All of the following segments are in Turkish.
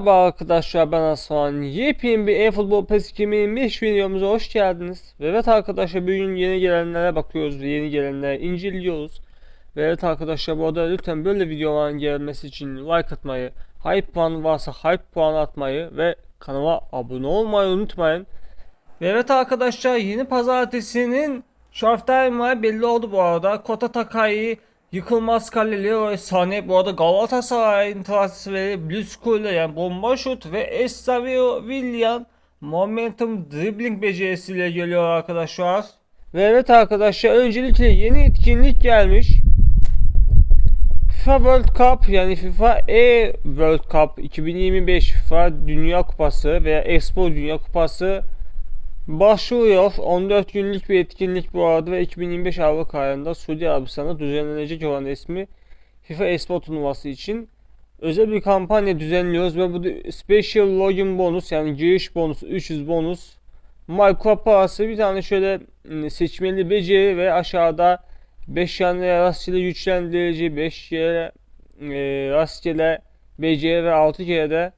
Merhaba arkadaşlar ben Hasan. Yepyeni bir e-futbol PES 2025 videomuza hoş geldiniz. Ve evet arkadaşlar bugün yeni gelenlere bakıyoruz ve yeni gelenleri inceliyoruz. Ve evet arkadaşlar bu arada lütfen böyle videoların gelmesi için like atmayı, hype puanı varsa hype puanı atmayı ve kanala abone olmayı unutmayın. Ve evet arkadaşlar yeni pazartesinin Showtime'ı belli oldu bu arada. Kota Takai'yi Yıkılmaz kaleli o efsane bu arada Galatasaray'ın transferi Blusko ile yani bomba şut ve Estavio Willian momentum dribbling becerisiyle geliyor arkadaşlar. Ve evet arkadaşlar öncelikle yeni etkinlik gelmiş. FIFA World Cup yani FIFA E World Cup 2025 FIFA Dünya Kupası veya Expo Dünya Kupası başlıyor. 14 günlük bir etkinlik bu arada ve 2025 Avrupa ayında Suudi Arabistan'da düzenlenecek olan ismi FIFA Expo turnuvası için özel bir kampanya düzenliyoruz ve bu Special Login bonus yani giriş bonusu 300 bonus Minecraft parası bir tane şöyle ım, seçmeli beceri ve aşağıda 5 tane rastgele güçlendirici 5 kere e, rastgele beceri ve 6 kere de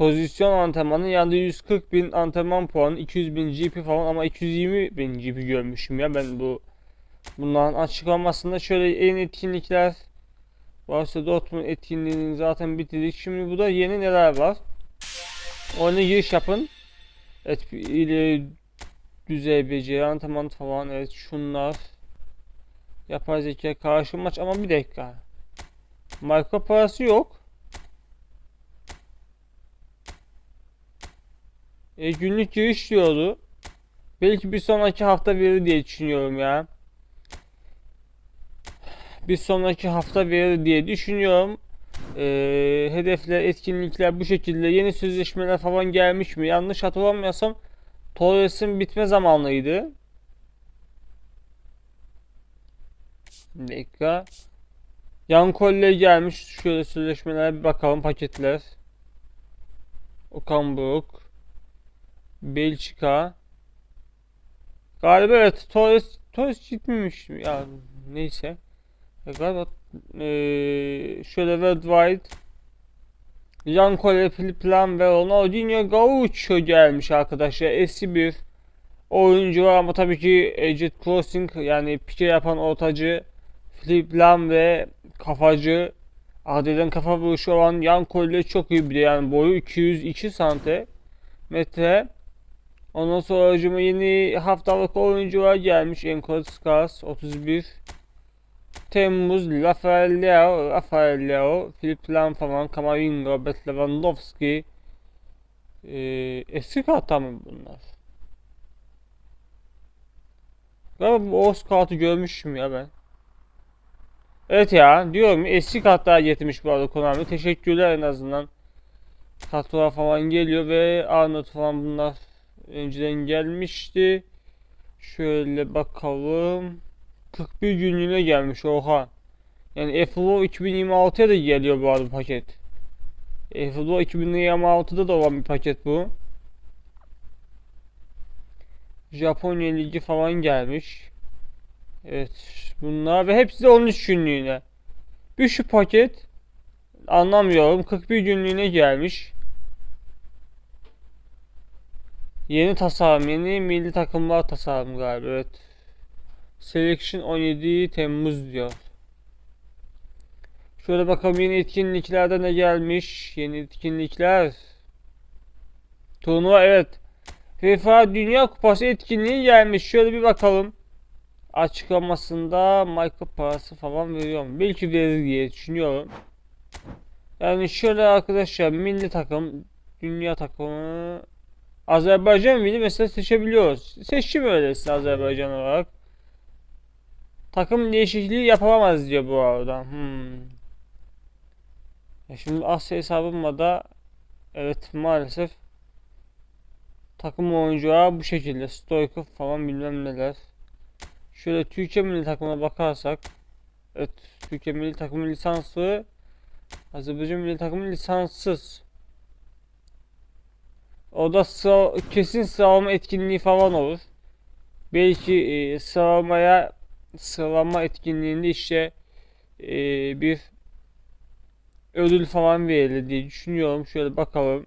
pozisyon antrenmanı yani 140 bin antrenman puanı 200 bin GP falan ama 220 bin GP görmüşüm ya ben bu bunların açıklamasında. Şöyle en etkinlikler varsa Dortmund etkinliğini zaten bitirdik. Şimdi bu da yeni neler var? Oyuna giriş yapın. Evet ileri düzey beceri antrenman falan evet şunlar. Yapay zeka karşı maç ama bir dakika. Marka parası yok E, günlük giriş diyordu. Belki bir sonraki hafta verir diye düşünüyorum ya. Bir sonraki hafta verir diye düşünüyorum. E, hedefler, etkinlikler bu şekilde. Yeni sözleşmeler falan gelmiş mi? Yanlış hatırlamıyorsam Torres'in bitme zamanıydı. Bir dakika. Yan kolle gelmiş. Şöyle sözleşmelere bir bakalım paketler. Okan Buruk. Belçika. Galiba evet Torres Torres gitmemiş ya neyse. Ya galiba eee, şöyle worldwide Philip Lam ve Ronaldinho Gaucho gelmiş arkadaşlar. Eski bir oyuncu var ama tabii ki Jet Crossing yani pike yapan ortacı Philip Lam ve kafacı adeden kafa vuruşu olan Jan Cole çok iyi bir yani boyu 202 sante metre. Ondan sonra hücuma yeni haftalık oyuncular gelmiş. Enkol Skars 31. Temmuz Rafael Leao, Rafael Leao, Filip Lam falan, Kamavinga, Robert Lewandowski. Ee, eski kartlar mı bunlar? Galiba bu Oğuz kartı görmüşüm ya ben. Evet ya diyorum eski kartlar getirmiş bu arada Konami. Teşekkürler en azından. Kartlar falan geliyor ve Arnold falan bunlar önceden gelmişti. Şöyle bakalım. 41 günlüğüne gelmiş oha. Yani FLO 2026'ya da geliyor bu arada paket. FLO 2026'da da olan bir paket bu. Japonya Ligi falan gelmiş. Evet bunlar ve hepsi de 13 günlüğüne. Bir şu paket anlamıyorum 41 günlüğüne gelmiş. Yeni tasarım, yeni milli takımlar tasarım galiba evet. Selection 17 Temmuz diyor. Şöyle bakalım yeni etkinliklerde ne gelmiş. Yeni etkinlikler. Turnuva evet. FIFA Dünya Kupası etkinliği gelmiş. Şöyle bir bakalım. Açıklamasında Michael parası falan veriyor mu? Belki verir diye düşünüyorum. Yani şöyle arkadaşlar milli takım, dünya takımı Azerbaycan milli mesela seçebiliyoruz. Seçim öylesi Azerbaycan olarak. Takım değişikliği yapılamaz diyor bu arada. Hmm. Şimdi Asya hesabımla da evet maalesef takım oyuncuları bu şekilde Stoykov falan bilmem neler. Şöyle Türkiye milli takımına bakarsak evet Türkiye milli takımı lisanslı Azerbaycan milli takımı lisanssız. O da sıra, kesin sıralama etkinliği falan olur. Belki e, sıralamaya sıralama etkinliğinde işte e, bir ödül falan verilir diye düşünüyorum. Şöyle bakalım.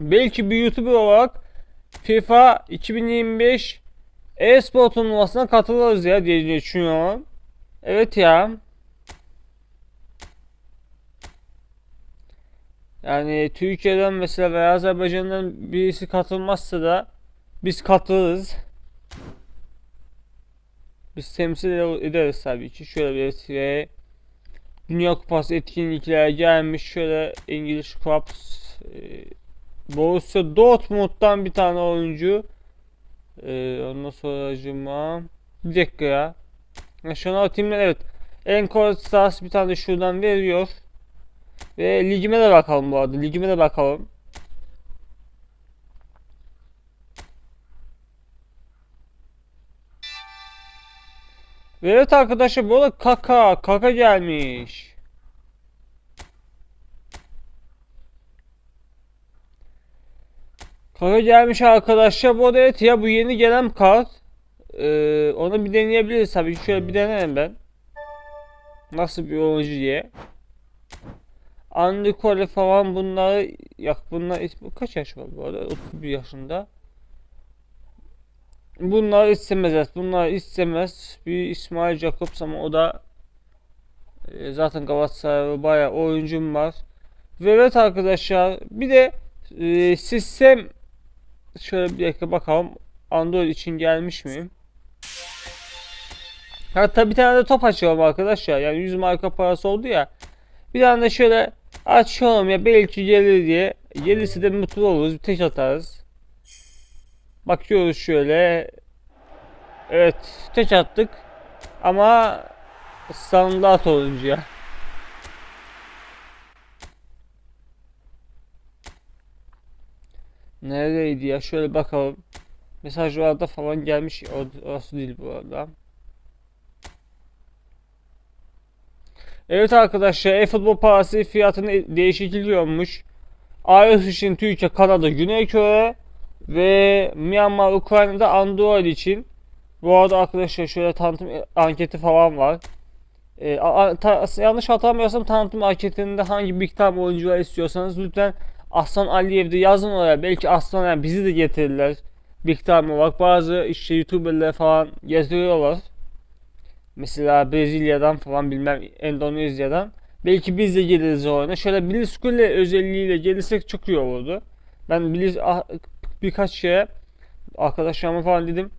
Belki bir YouTuber olarak FIFA 2025 e-spor turnuvasına katılırız ya diye düşünüyorum. Evet ya. Yani Türkiye'den mesela veya Azerbaycan'dan birisi katılmazsa da biz katılırız. Biz temsil ederiz tabii ki. Şöyle bir ve Dünya Kupası etkinlikleri gelmiş. Şöyle İngiliz Cups e, Borussia Dortmund'dan bir tane oyuncu. E, ondan sonra acıma. Bir dakika ya. National Team'den evet. Encore Stars bir tane şuradan veriyor. Ve ligime de bakalım bu arada. Ligime de bakalım. Ve evet arkadaşlar bu arada kaka. Kaka gelmiş. Kaka gelmiş arkadaşlar. Bu arada evet ya bu yeni gelen kart. Ee, onu bir deneyebiliriz tabii. Şöyle bir deneyelim ben. Nasıl bir oyuncu diye. Andy Cole falan bunları yak bunlar kaç yaş var bu arada 31 yaşında. Bunlar istemez. Bunlar istemez. Bir İsmail Jacobs ama o da e, zaten Galatasaray'da bayağı oyuncum var. Ve evet arkadaşlar bir de e, sistem şöyle bir dakika bakalım Android için gelmiş miyim? Hatta bir tane de top açalım arkadaşlar. Yani 100 marka parası oldu ya. Bir tane de şöyle açalım ya belki gelir diye. Gelirse de mutlu oluruz. Bir tek atarız. Bakıyoruz şöyle. Evet tek attık. Ama standart oyuncuya. Neredeydi ya? Şöyle bakalım. Mesajlarda falan gelmiş. Orası değil bu arada. Evet arkadaşlar e-futbol parası fiyatını değişikliyormuş. iOS için Türkiye, Kanada, Güney Kore ve Myanmar, Ukrayna'da Android için. Bu arada arkadaşlar şöyle tanıtım anketi falan var. Ta- yanlış hatırlamıyorsam tanıtım anketinde hangi Big Time oyuncular istiyorsanız lütfen Aslan Aliyev'de yazın oraya. Belki Aslan yani bizi de getirirler. Big Time olarak bazı işte YouTuber'lar falan getiriyorlar. Mesela Brezilya'dan falan bilmem Endonezya'dan. Belki biz de geliriz o oyuna. Şöyle Blitzkrieg özelliğiyle gelirsek çok iyi olurdu. Ben Blitz ah, birkaç şeye arkadaşlarıma falan dedim.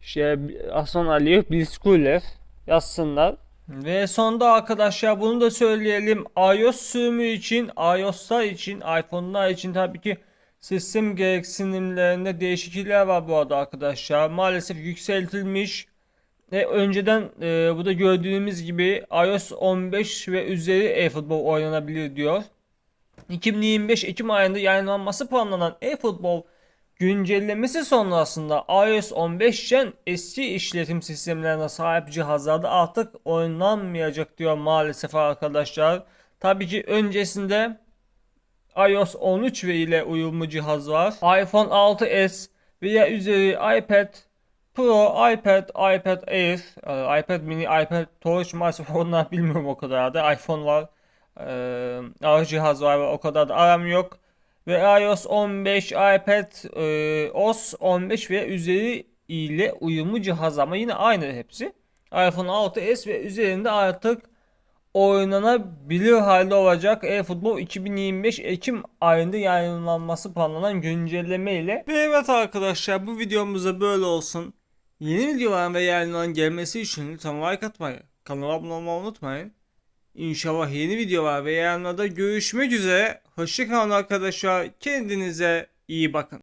Şey Aslan Aliyev Blitzkrieg yazsınlar. Ve sonda arkadaşlar bunu da söyleyelim. iOS sürümü için, iOS'lar için, iPhone'lar için tabii ki sistem gereksinimlerinde değişiklikler var bu arada arkadaşlar. Maalesef yükseltilmiş. Ve önceden e, bu da gördüğümüz gibi iOS 15 ve üzeri e-futbol oynanabilir diyor. 2025 Ekim ayında yayınlanması planlanan e-futbol güncellemesi sonrasında iOS 15 Gen eski işletim sistemlerine sahip cihazlarda artık oynanmayacak diyor maalesef arkadaşlar. Tabii ki öncesinde iOS 13 ve ile uyumlu cihaz var. iPhone 6s veya üzeri iPad Pro, iPad, iPad Air, e, iPad mini, iPad Touch maalesef onlar bilmiyorum o kadar da. iPhone var, e, ağır cihaz var ve o kadar da aram yok. Ve iOS 15, iPad e, OS 15 ve üzeri ile uyumlu cihaz ama yine aynı hepsi. iPhone 6s ve üzerinde artık oynanabilir halde olacak e-futbol 2025 Ekim ayında yayınlanması planlanan güncelleme ile. Ve evet arkadaşlar bu videomuzda böyle olsun. Yeni videoların ve yayınların gelmesi için lütfen like atmayı, kanala abone olmayı unutmayın. İnşallah yeni videolar ve yayınlarda görüşmek üzere. Hoşçakalın arkadaşlar. Kendinize iyi bakın.